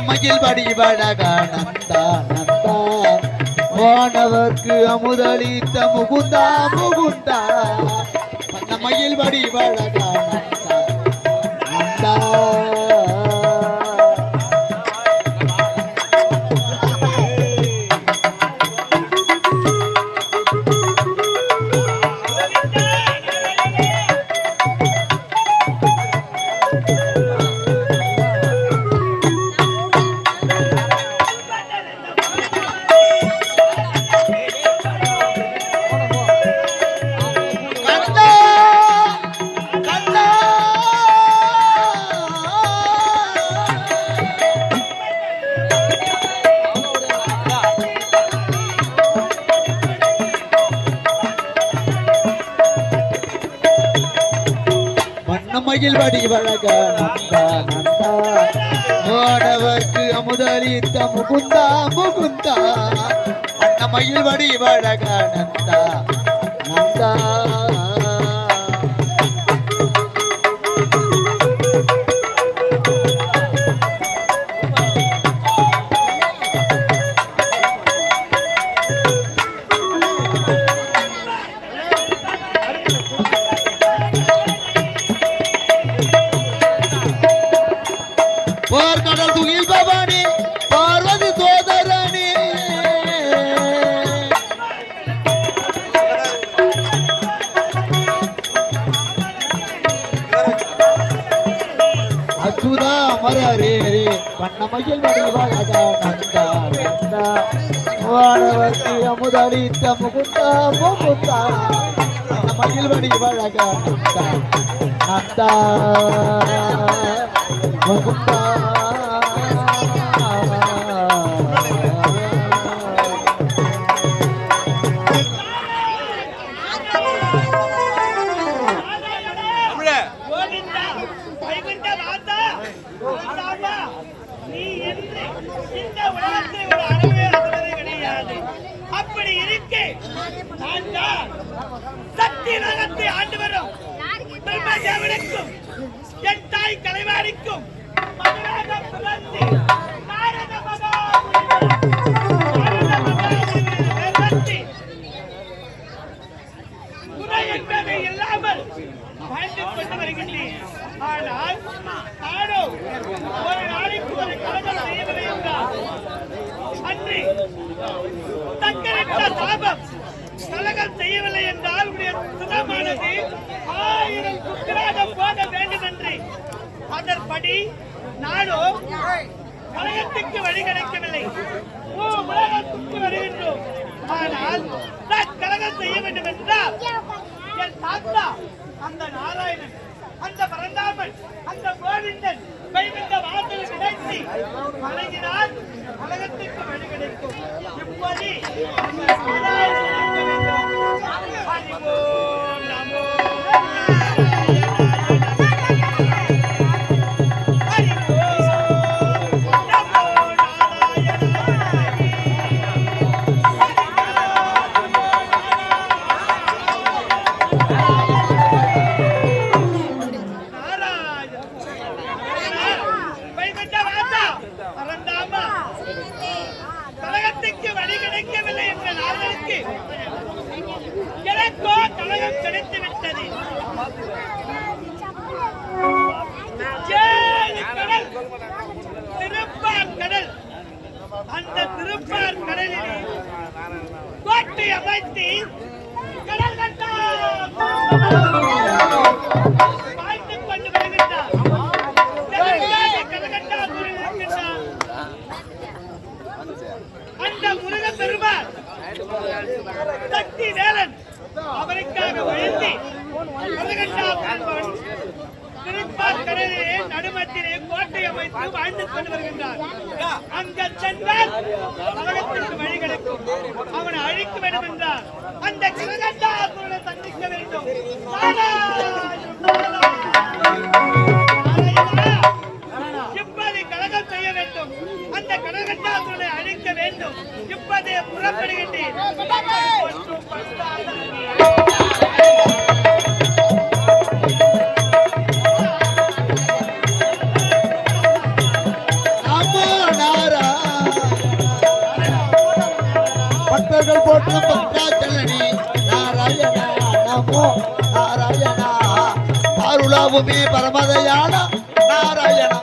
மகிழ் வடிவழக நந்தா வானவர்க்கு அமுதளித்த முகுந்தா முகுந்தா. வண்ண வடிவழக வண்ணமயில் வடி வழக நந்தா நந்தா. வாடவர்க்கு அமுதளித்த முகுந்தா முகுந்தா. வண்ணமயில் வடி வழக நந்தா நந்தா. அச்சுதா அமரரே ரே வண்ணமயில் வடிவழகா அமுதளித்த முகுந்தா முகுந்தா. வண்ணமயில் வடிவழகா நந்தா. முகுந்தா. சக்தி நகத்தை ஆண்டு வரும். பிரம்மதேவனுக்கும் என் தாய் கலைவாணிக்கும் மகனாக பிறந்து நாரத வேதத்தை குறை என்பது இல்லாமல் வாழ்ந்து கொண்டு வருகின்றேன். ஆனால் நானோ ஒரு நாளைக்கு ஒரு கலகம் செய்யவில்லை என்றால் அன்றி தக்கரிட்ட சாபம் கலகம் செய்யவில்லை என்றால் உடைய சுதமானது ஆயிரம் குக்கராக போக வேண்டும் என்று அதன்படி நாடோ கலகத்துக்கு வழி கிடைக்கவில்லை. ஓ உலகத்துக்கு வருகின்றோம். ஆனால் நான் செய்ய வேண்டும் என்றால் என் தாத்தா அந்த நாராயணன் அந்த பரந்தாமன் அந்த கோவிந்தன் கைவிட்ட வாசல் பழகினால் வழங்கினால் வழி கிடைக்கும் இப்படி கிடைக்கவில்லை என்ற நாளுக்கு எனக்கோ கழகம் கிடைத்து விட்டது கடல், திருப்பார் கடல். அந்த திருப்பார் கடலில் கோட்டை அமைத்து கடல் கட்டா. சக்தி வேலன் அவருக்காக உயர்த்தி கனகண்டாபுரம் நடுமத்திலே கோட்டை அமைத்து வாழ்ந்து கொண்டு வருகின்றார். அங்க சென்றால் உலகத்திற்கு வழிகளுக்கும் அவனை அழிக்க வேண்டும் என்றார் அந்த சந்திக்க வேண்டும். இப்பதே புறப்படுகின்றேன். ஒன்றும் பஸ்தாதா பக்தர்கள் போற்றும் பக்தாச்சலனி நாராயணா நமோ நாராயணா. அருளாவுமே பரமதயானா நாராயணா.